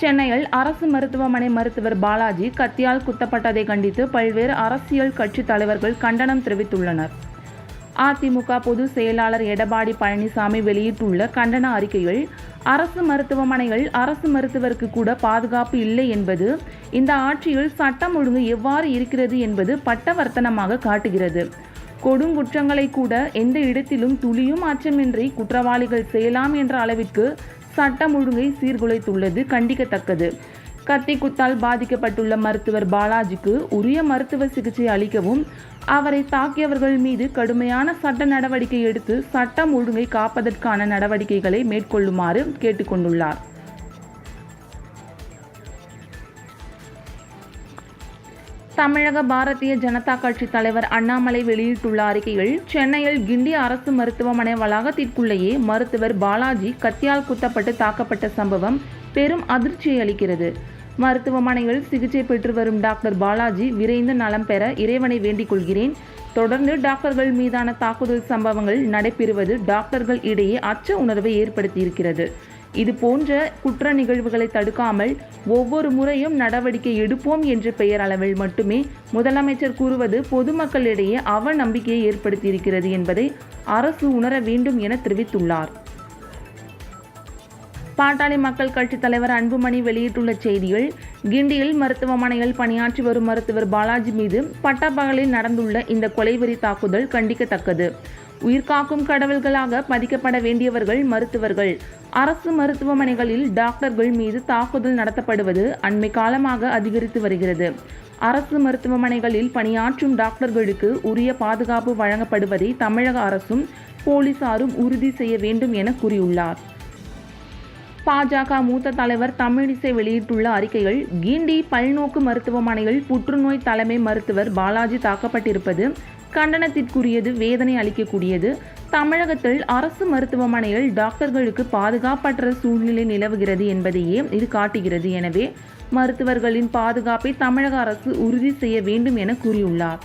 சென்னையில் அரசு மருத்துவமனை மருத்துவர் பாலாஜி கத்தியால் குத்தப்பட்டதை கண்டித்து பல்வேறு அரசியல் கட்சி தலைவர்கள் கண்டனம் தெரிவித்துள்ளனர். அதிமுக பொதுச் செயலாளர் எடப்பாடி பழனிசாமி வெளியிட்டுள்ள கண்டன அறிக்கையில் அரசு மருத்துவமனைகள் அரசு மருத்துவருக்கு கூட பாதுகாப்பு இல்லை என்பது இந்த ஆட்சியில் சட்டம் ஒழுங்கு எவ்வாறு இருக்கிறது என்பது பட்டவர்த்தனமாக காட்டுகிறது. கொடுங்குற்றங்களை கூட எந்த இடத்திலும் துளியும் அச்சமின்றி குற்றவாளிகள் செய்யலாம் என்ற அளவிற்கு சட்டம் ஒழுங்கை சீர்குலைத்துள்ளது கண்டிக்கத்தக்கது. கத்தி குத்தால் பாதிக்கப்பட்டுள்ள மருத்துவர் பாலாஜிக்கு உரிய மருத்துவ சிகிச்சை அளிக்கவும் அவரை தாக்கியவர்கள் மீது கடுமையான சட்ட நடவடிக்கை எடுத்து சட்டம் ஒழுங்கை காப்பதற்கான நடவடிக்கைகளை மேற்கொள்ளுமாறு கேட்டுக்கொண்டுள்ளார். தமிழக பாரதிய ஜனதா கட்சி தலைவர் அண்ணாமலை வெளியிட்டுள்ள அறிக்கையில் சென்னையில் கிண்டி அரசு மருத்துவமனை வளாகத்திற்குள்ளேயே மருத்துவர் பாலாஜி கத்தியால் குத்தப்பட்டு தாக்கப்பட்ட சம்பவம் பெரும் அதிர்ச்சியை அளிக்கிறது. மருத்துவமனையில் சிகிச்சை பெற்று வரும் டாக்டர் பாலாஜி விரைந்து நலம் பெற இறைவனை வேண்டிக் கொள்கிறேன். தொடர்ந்து டாக்டர்கள் மீதான தாக்குதல் சம்பவங்கள் நடைபெறுவது டாக்டர்கள் இடையே அச்ச உணர்வை ஏற்படுத்தியிருக்கிறது. இது போன்ற குற்ற நிகழ்வுகளை தடுக்காமல் ஒவ்வொரு முறையும் நடவடிக்கை எடுப்போம் என்ற பெயர் அளவில் மட்டுமே முதலமைச்சர் கூறுவது பொதுமக்களிடையே அவநம்பிக்கையை ஏற்படுத்தியிருக்கிறது என்பதை அரசு உணர வேண்டும் என தெரிவித்துள்ளார். பாட்டாளி மக்கள் கட்சி தலைவர் அன்புமணி வெளியிட்டுள்ள செய்தியில் கிண்டியில் மருத்துவமனையில் பணியாற்றி வரும் மருத்துவர் பாலாஜி மீது பட்டப்பகலில் நடந்துள்ள இந்த கொலைவெறி தாக்குதல் கண்டிக்கத்தக்கது. உயிர்காக்கும் கடவுள்களாக மதிக்கப்பட வேண்டியவர்கள் மருத்துவர்கள். அரசு மருத்துவமனைகளில் டாக்டர்கள் மீது தாக்குதல் நடத்தப்படுவது அண்மை காலமாக அதிகரித்து வருகிறது. அரசு மருத்துவமனைகளில் பணியாற்றும் டாக்டர்களுக்கு உரிய பாதுகாப்பு வழங்கப்படுவதை தமிழக அரசும் போலீசாரும் உறுதி செய்ய வேண்டும் என கூறியுள்ளார். பாஜக மூத்த தலைவர் தமிழிசை வெளியிட்டுள்ள அறிக்கையில் கிண்டி பல்நோக்கு மருத்துவமனையில் புற்றுநோய் தலைமை மருத்துவர் பாலாஜி தாக்கப்பட்டிருப்பது கண்டனத்திற்குரியது வேதனை அளிக்கக்கூடியது. தமிழகத்தில் அரசு மருத்துவமனையில் டாக்டர்களுக்கு பாதுகாப்பற்ற சூழ்நிலை நிலவுகிறது என்பதையே இது காட்டுகிறது. எனவே மருத்துவர்களின் பாதுகாப்பை தமிழக அரசு உறுதி செய்ய வேண்டும் என கூறியுள்ளார்.